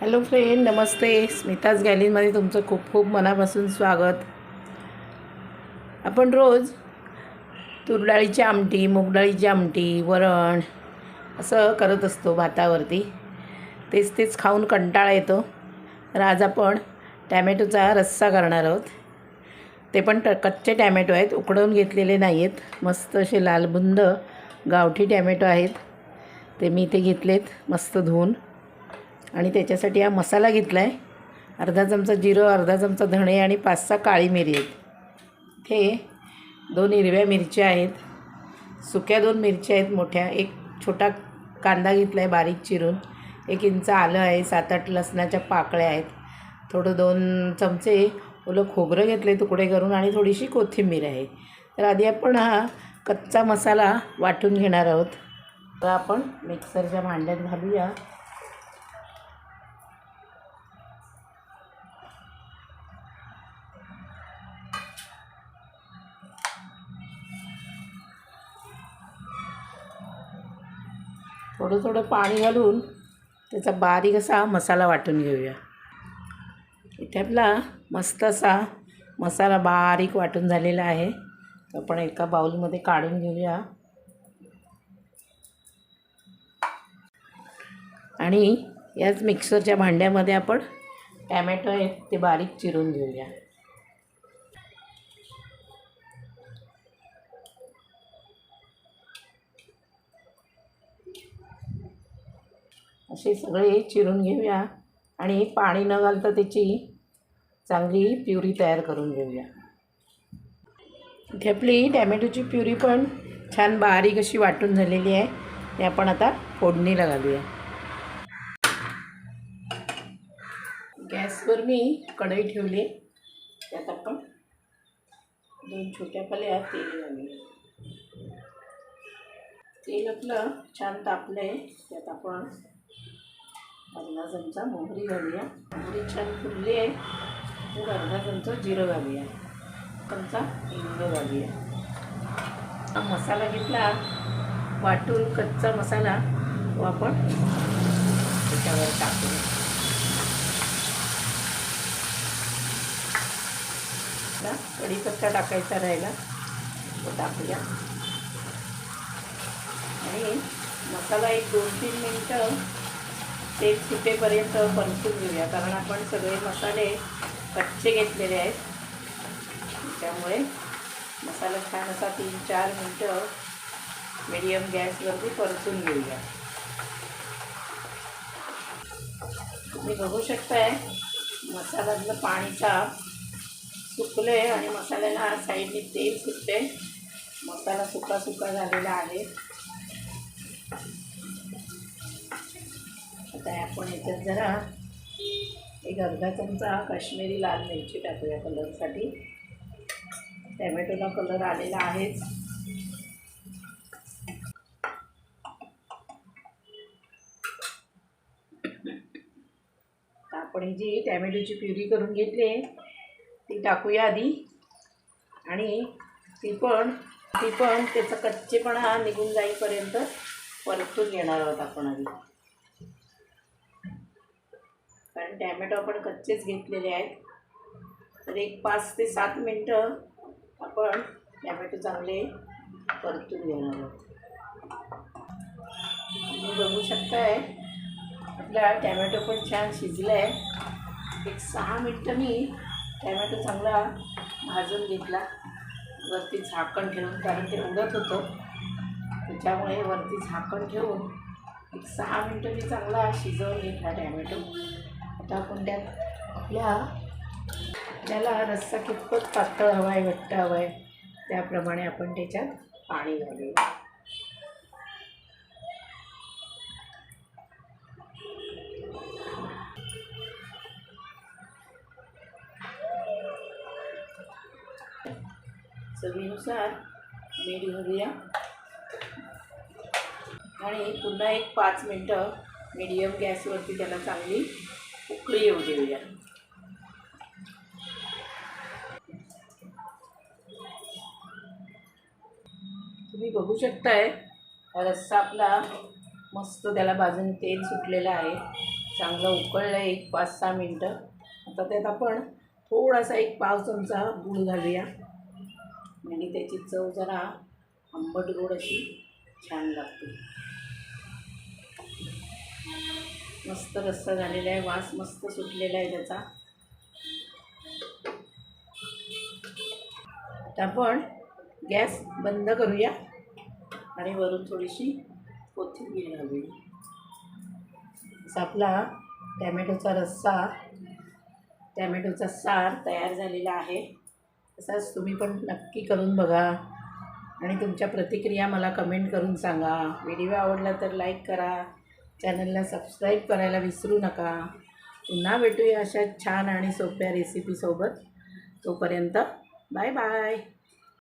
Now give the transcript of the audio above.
Hello friend नमस्ते. स्मिताज गॅलीमध्ये तुमचं खूप खूप मनापासून स्वागत. आपण रोज तुरडाळीची आमटी मूगडाळीची आमटी वरण असं करत असतो भातावरती. तेच तेच खाऊन कंटाळा येतो. तर आज आपण टॅमॅटोचा रस्सा करणार आहोत. ते पण ट कच्चे टॅमॅटो आहेत उकडवून घेतलेले नाही आहेत मस्त असे लालबुंद गावठी टॅमॅटो आहेत. ते मी इथे घेतलेत मस्त धुवून. आणि त्याच्यासाठी हा मसाला घेतला आहे अर्धा चमचा जिरं अर्धा चमचा धणे आणि पाच सहा काळी मिरी आहेत. हे दोन हिरव्या मिरच्या आहेत. सुक्या दोन मिरच्या आहेत मोठ्या. एक छोटा कांदा घेतला आहे बारीक चिरून. एक इंच आलं आहे. सात आठ लसणाच्या पाकळ्या आहेत. थोडं दोन चमचे ओलं खोबरं घेतले तुकडे करून आणि थोडीशी कोथिंबीर आहे. तर आधी आपण हा कच्चा मसाला वाटून घेणार आहोत. तर आपण मिक्सरच्या भांड्यात घालूया. थोडं थोडं पाणी घालून त्याचा बारीक असा मसाला वाटून घेऊया. इथे आपला मस्त असा मसाला बारीक वाटून झालेला आहे. तो आपण एका बाऊलमध्ये काढून घेऊया. आणि याच मिक्सरच्या भांड्यामध्ये आपण टॅमॅटो आहेत ते बारीक चिरून घेऊया. असे सगळे चिरून घेऊया आणि पाणी न घालता त्याची चांगली प्युरी तयार करून घेऊया. इथे आपली टॅमॅटोची प्युरी पण छान बारीक अशी वाटून झालेली आहे. ते आपण आता फोडणीला घालूया गॅसवर मी कढई ठेवली. त्यात आपण दोन छोट्या पल्या तेल घालूया. तेल आपलं छान तापलं आहे त्यात आपण अर्धा चमचा मोहरी घालूया. मोहरी छान फुलली आहे. तर अर्धा चमचा जिरं घालूया. चमचा हिंग घालूया. हा मसाला घेतला. वाटून कच्चा मसाला तो आपण त्याच्यावर टाकूया. कढीपत्ता टाकायचा राहिला तो टाकूया. आणि मसाला एक दोन तीन मिनटं ते सुटेपर्यंत परतून घेऊया. कारण आपण सगळे मसाले कच्चे घेतलेले आहेत. त्यामुळे मसाला छान असा तीन चार मिनटं मिडियम गॅसवरती परतून घेऊया. तुम्ही बघू शकताय मसाल्यातलं पाणीचा सुकले आणि मसाल्याला साईडने तेल सुटते मसाला सुका सुका झालेला आहे. आता आपण याच्यात जरा एक अर्धा चमचा काश्मीरी लाल मिरची टाकूया कलरसाठी. टॅमॅटोला कलर आलेला आहेच. आपण ही जी टॅमॅटोची प्युरी करून घेतली आहे ती टाकूया आधी. आणि ती पण ती पण त्याचा कच्चेपणा निघून जाईपर्यंत परतून घेणार आहोत आपण आधी. कारण टॅमॅटो आपण कच्चेच घेतलेले आहेत. तर एक पाच ते सात मिनटं आपण टॅमॅटो चांगले परतून घेणार आहोत. तुम्ही बघू शकताय आपला टॅमॅटो पण छान शिजला आहे एक सहा मिनटं मी टॅमॅटो चांगला भाजून घेतला. वरती झाकण ठेवून कारण ते उडत होतं. त्याच्यामुळे वरती झाकण ठेवून एक सहा मिनटं मी चांगला शिजवून घेतला टॅमॅटो. आता कुंड्यात त्यात आपल्या आपल्याला रस्सा कितपत पातळ हवा आहे घट्ट हवा आहे त्याप्रमाणे आपण त्याच्यात पाणी घालूया. चवीनुसार मीठ घालूया. आणि पुन्हा एक पाच मिनटं मीडियम गॅसवरती त्याला चांगली उकळी येऊ देऊया तुम्ही बघू शकताय रस्सा आपला मस्त त्याला बाजून तेल सुटलेलं आहे. चांगलं उकळलं आहे एक पाच सहा मिनटं. आता त्यात आपण थोडासा एक पाव चमचा गूळ घालूया. आणि त्याची चव जरा आंबट गोड अशी छान लागते. मस्त रस्सा झालेला आहे वास मस्त सुटलेला आहे त्याचा. आता आपण गॅस बंद करूया. आणि वरून थोडीशी कोथिंबीर घालूया. असा आपला टॅमॅटोचा रस्सा टॅमॅटोचा सार तयार झालेला आहे. तसाच तुम्ही पण नक्की करून बघा. आणि तुमच्या प्रतिक्रिया मला कमेंट करून सांगा. व्हिडिओ आवडला तर लाईक करा. चॅनलला सबस्क्राईब करायला विसरू नका. पुन्हा भेटूया अशा छान आणि सोप्या रेसिपीसोबत तोपर्यंत बाय बाय